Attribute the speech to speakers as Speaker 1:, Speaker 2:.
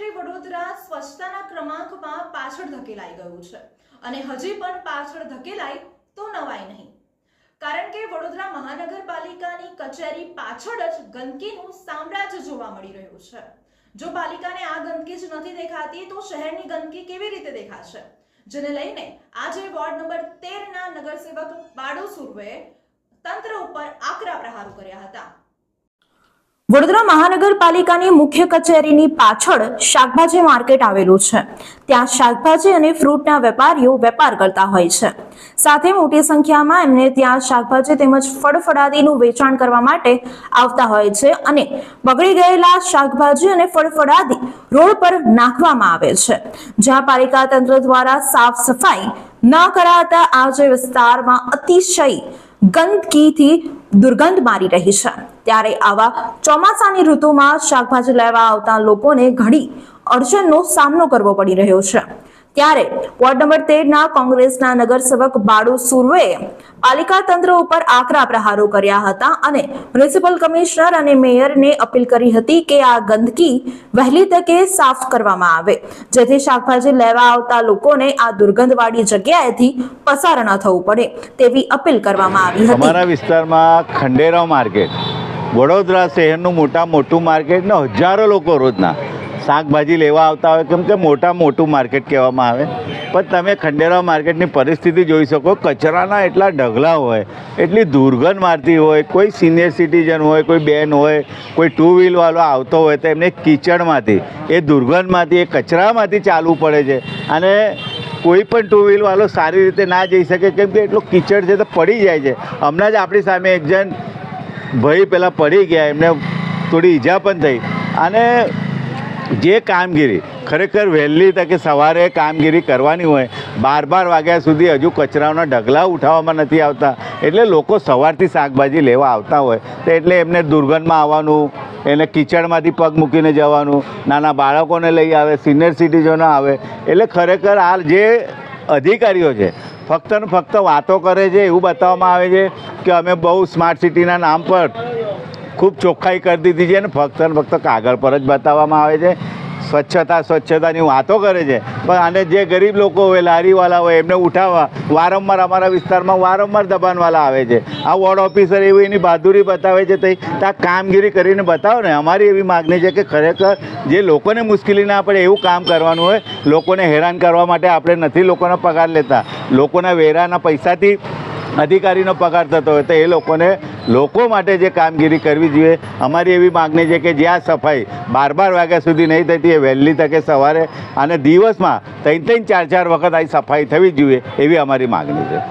Speaker 1: City Vadodara સ્વચ્છતાના ક્રમાંકમાં પાછળ ધકેલાઈ ગયું છે. અને હજી પણ પાછળ ધકેલાય તો નવાય નહીં. કારણ કે વડોદરા મહાનગરપાલિકાની કચેરી પાછળ જ ગંદકીનું સામ્રાજ્ય જોવા મળી રહ્યું છે. જો પાલિકાને આ ગંદકી જ નથી દેખાતી, તો શહેરની ગંદકી કેવી રીતે દેખાશે? જેને લઈને આજે વોર્ડ નંબર તેર ના નગરસેવક બાડો સુર્વે તંત્ર ઉપર આકરા પ્રહારો કર્યા હતા. વડોદરા મહાનગરપાલિકાની મુખ્ય કચેરીની પાછળ શાકભાજી માર્કેટ આવેલું છે. ત્યાં શાકભાજી અને ફ્રૂટના વેપારીઓ વેપાર કરતા હોય છે. સાથે મોટી સંખ્યામાં એમને ત્યાં શાકભાજી તેમજ ફળફળાદીનું વેચાણ કરવા માટે આવતા હોય છે અને બગડી ગયેલા શાકભાજી અને ફળફળાદી રોડ પર નાખવામાં આવે છે. જ્યાં પાલિકા તંત્ર દ્વારા સાફ સફાઈ ન કરાતા આજે વિસ્તારમાં અતિશય ગંદકીથી દુર્ગંધ મારી રહી છે. ત્યારે આવા ચોમાસાની ઋતુમાં શાકભાજી લેવા આવતા લોકોને ઘણી અડચણનો સામનો કરવો પડી રહ્યો છે. ત્યારે વોર્ડ નંબર તેરના કોંગ્રેસના નગરસેવક બાળુ સુરવે પાલિકા તંત્ર ઉપર આકરા પ્રહારો કર્યા હતા અને મ્યુનિસિપલ કમિશનર અને મેયરને અપીલ કરી હતી કે આ ગંદકી વહેલી તકે સાફ કરવામાં આવે, જેથી શાકભાજી લેવા આવતા લોકોને આ દુર્ગંધવાળી જગ્યાએથી પસાર ન થવું પડે તેવી અપીલ કરવામાં આવી હતી.
Speaker 2: અમારા વિસ્તારમાં ખંડેરાવ માર્કેટ વડોદરા શહેરનું મોટા મોટું માર્કેટ ને હજારો લોકો રોજના શાકભાજી લેવા આવતા હોય, કેમ કે મોટા મોટું માર્કેટ કહેવામાં આવે. પણ તમે ખંડેરાવ માર્કેટની પરિસ્થિતિ જોઈ શકો, કચરાના એટલા ઢગલા હોય, એટલી દુર્ગંધ મારતી હોય, કોઈ સિનિયર સિટીઝન હોય, કોઈ બેન હોય, કોઈ ટુ વ્હીલવાળો આવતો હોય, તો એમને કિચડમાંથી, એ દુર્ગંધમાંથી, એ કચરામાંથી ચાલવું પડે છે. અને કોઈ પણ ટુ વ્હીલવાળો સારી રીતે ના જઈ શકે, કેમ કે એટલો કિચડ છે તો પડી જાય છે. હમણાં જ આપણી સામે એક જણ ભાઈ પહેલાં પડી ગયા, એમને થોડી ઈજા પણ થઈ. અને જે કામગીરી, ખરેખર વહેલી તકે સવારે કામગીરી કરવાની હોય બાર બાર વાગ્યા સુધી હજુ કચરાના ઢગલા ઉઠાવવામાં નથી આવતા, એટલે લોકો સવારથી શાકભાજી લેવા આવતા હોય, તો એટલે એમને દુર્ગંધમાં આવવાનું, એને કિચડમાંથી પગ મૂકીને જવાનું, નાના બાળકોને લઈ આવે, સિનિયર સિટીઝનો આવે, એટલે ખરેખર આ જે અધિકારીઓ છે ફક્ત ને ફક્ત વાતો કરે છે, એવું બતાવવામાં આવે છે કે અમે બહુ સ્માર્ટ સિટીના નામ પર ખૂબ ચોખ્ખાઈ કરી દીધી છે અને ફક્ત ને ફક્ત કાગળ પર જ બતાવવામાં આવે છે. સ્વચ્છતા, સ્વચ્છતાની વાતો કરે છે. પણ આને જે ગરીબ લોકો હોય, લારીવાળા હોય, એમને ઉઠાવવા, વારંવાર અમારા વિસ્તારમાં વારંવાર દબાણવાળા આવે છે. આ વોર્ડ ઓફિસર એવું એની બહાદુરી બતાવે છે તો આ કામગીરી કરીને બતાવો ને. અમારી એવી માગણી છે કે ખરેખર જે લોકોને મુશ્કેલી ના પડે એવું કામ કરવાનું હોય, લોકોને હેરાન કરવા માટે આપણે નથી લોકોનો પગાર લેતા. લોકોના વેરાના પૈસાથી અધિકારીનો પગાર થતો હોય તો એ લોકોને લોકો માટે જે કામગીરી કરવી જોઈએ. અમારી એવી માગણી છે કે જ્યાં સફાઈ બાર બાર વાગ્યા સુધી નહીં થતી, એ વહેલી તકે સવારે અને દિવસમાં ત્રણ ત્રણ ચાર ચાર વખત આ સફાઈ થવી જોઈએ એવી અમારી માગણી છે.